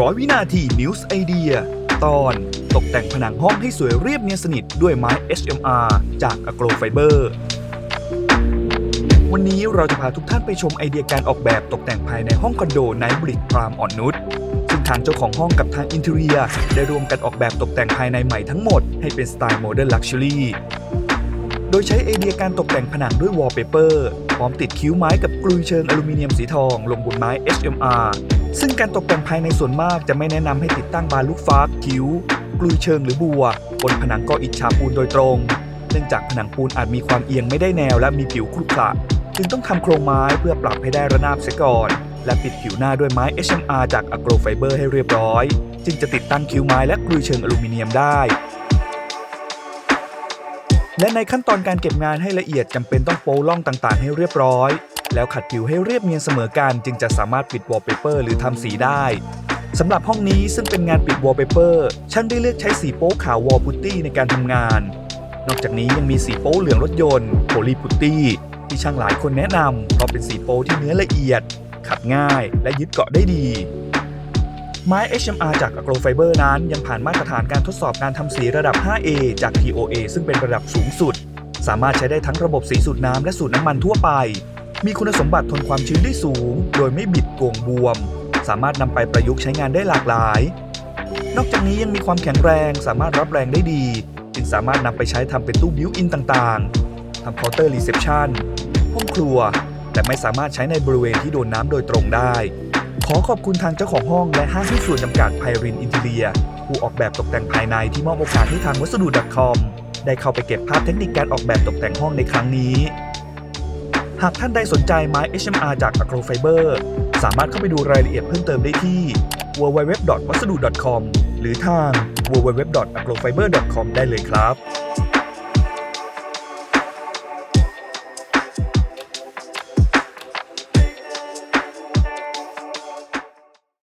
ร้อยวินาที News Idea ตอนตกแต่งผนังห้องให้สวยเรียบเนียนสนิทด้วยไม้ HMR จาก Agro Fiber วันนี้เราจะพาทุกท่านไปชมไอเดียการออกแบบตกแต่งภายในห้องคอนโดไนบริกพรามอ่อนนุชซึ่งทางเจ้าของห้องกับทางอินเท r รียได้รวมกันออกแบบตกแต่งภายในใหม่ทั้งหมดให้เป็นสไตล์โมเดิร์นลักชัวรี่ ดยใช้ไอเดียการตกแต่งผนังด้วยวอลเปเปอร์พร้อมติดคิ้วไม้กับกลุยเชิงอลูมิเนียมสีทอง ลงบนไม้ HMR ซึ่งการตกแต่งภายในส่วนมากจะไม่แนะนำให้ติดตั้งบานลูกฟ้าคิ้ว กลุยเชิงหรือบัว บนผนังก่ออิฐฉาบปูนโดยตรง เนื่องจากผนังปูนอาจมีความเอียงไม่ได้แนวและมีผิวครุขระจึงต้องทำโครงไม้เพื่อปรับให้ได้ระนาบเสียก่อน และปิดผิวหน้าด้วยไม้ HMR จาก Agro Fiber ให้เรียบร้อย จึงจะติดตั้งคิ้วไม้และกลุยเชิงอลูมิเนียมได้ และในขั้นตอนการเก็บงานให้ละเอียดจำเป็นต้องโป้ล่องต่างๆ ให้เรียบร้อย แล้วขัดผิวให้เรียบเนียนเสมอกันจึงจะสามารถปิดวอลเปเปอร์หรือทำสีได้สำหรับห้องนี้ซึ่งเป็นงานปิดวอลเปเปอร์ช่างได้เลือกใช้สีโป๊ขาววอลพุตตี้ในการทำงาน นอกจากนี้ยังมีสีโป๊เหลืองรถยนต์โพลีพุตตี้ที่ช่างหลายคนแนะนำเพราะเป็นสีโป๊ที่เนื้อละเอียด ขัดง่ายและยึดเกาะได้ดี ไม้ HMR จาก Agro Fiber นั้น ยังผ่านมาตรฐานการทดสอบการทำสีระดับ 5A จาก TOA ซึ่งเป็นระดับสูงสุด สามารถใช้ได้ทั้งระบบสีสูตรน้ำและสูตรน้ำมันทั่วไป มีคุณสมบัติทนความชื้นได้สูง โดยไม่บิดโก่งบวม สามารถนำไปประยุกต์ใช้งานได้หลากหลาย นอกจากนี้ยังมีความแข็งแรง สามารถรับแรงได้ดี จึงสามารถนำไปใช้ทำเป็นตู้บิวอินต่างๆทำเคาน์เตอร์รีเซพชันห้องครัว แต่ไม่สามารถใช้ในบริเวณที่โดนน้ำโดยตรงได้ ขอขอบคุณทางเจ้าของห้องและห้างหุ้นส่วนจำกัดไพรินอินเทเลีย ผู้ออกแบบตกแต่งภายในที่มอบโอกาสให้ทางวัสดุ .com ได้เข้าไปเก็บภาพเทคนิคการออกแบบตกแต่งห้องในครั้งนี้ หากท่านใดสนใจไม้ HMR จาก Agro Fiber สามารถเข้าไปดูรายละเอียดเพิ่มเติมได้ที่ www.wasaducom หรือทาง www.agrofiber.com ได้เลยครับ